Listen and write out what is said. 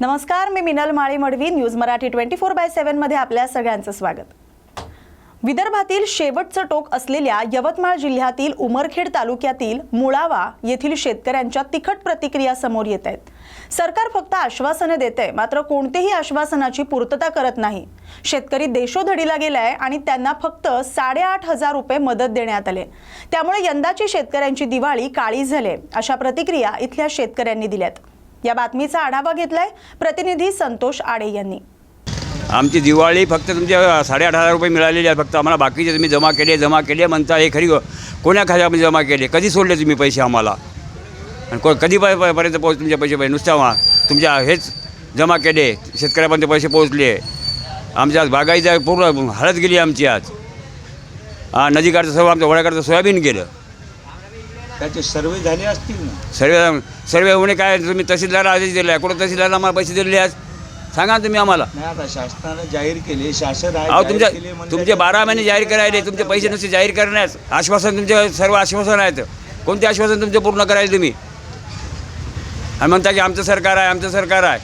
नमस्कार मी Minal Mali Madavi news Marathi twenty four by सेव्हनमध्ये आपल्या सगळ्यांचं स्वागत. विदर्भातील शेवटचं टोक असलेल्या यवतमाळ जिल्ह्यातील उमरखेड तालुक्यातील मुळावा येथील शेतकऱ्यांच्या तिखट प्रतिक्रिया समोर येत आहेत. सरकार फक्त आश्वासनं देते मात्र कोणतेही आश्वासनाची पूर्तता करत नाही. शेतकरी देशोधडीला गेलाय आणि त्यांना फक्त साडेआठ हजार रुपये मदत देण्यात आले त्यामुळे यंदाची शेतकऱ्यांची दिवाळी काळी झाली अशा प्रतिक्रिया इथल्या शेतकऱ्यांनी दिल्यात. या बातमीचा आढावा घेतलाय प्रतिनिधी संतोष आडे यांनी. आमची दिवाळी फक्त तुमच्या साडेआठ हजार रुपये मिळालेले आहे फक्त. आम्हाला बाकीचे तुम्ही जमा केले जमा केले म्हणता हे खरी कोण्या खात्यामध्ये जमा केले? कधी सोडले तुम्ही पैसे आम्हाला? आणि को कधी पर्यंत पोहोच तुमचे पैसे पाहिजे नुसत्या मा- तुमच्या हेच जमा केले शेतकऱ्यापर्यंत पैसे पोहोचले. आमच्या आज बागाईचा पूर्ण हळद गेली आमची आज. हा नदीकाठचं सर्व आमच्या वड्याकडचं सोयाबीन गेलं. त्याचे सर्वे झाले असतील ना? सर्व सर्व होणे काय? तुम्ही तहसीलदार आदेश दिला कुठं तहसीलदारला आम्हाला पैसे दिलेले आज सांगा ना तुम्ही आम्हाला. नाही आता शासनानं जाहीर केले शासन आहे अहो जाहीर तुमच्या केले म्हणजे तुमचे बारा महिने जाहीर करायले तुमचे पैसे नुसते जाहीर करण्यास आश्वासन तुमचे सर्व आश्वासन आहेत. कोणते आश्वासन तुमचे पूर्ण करायचे तुम्ही? आणि म्हणता की आमचं सरकार आहे आमचं सरकार आहे.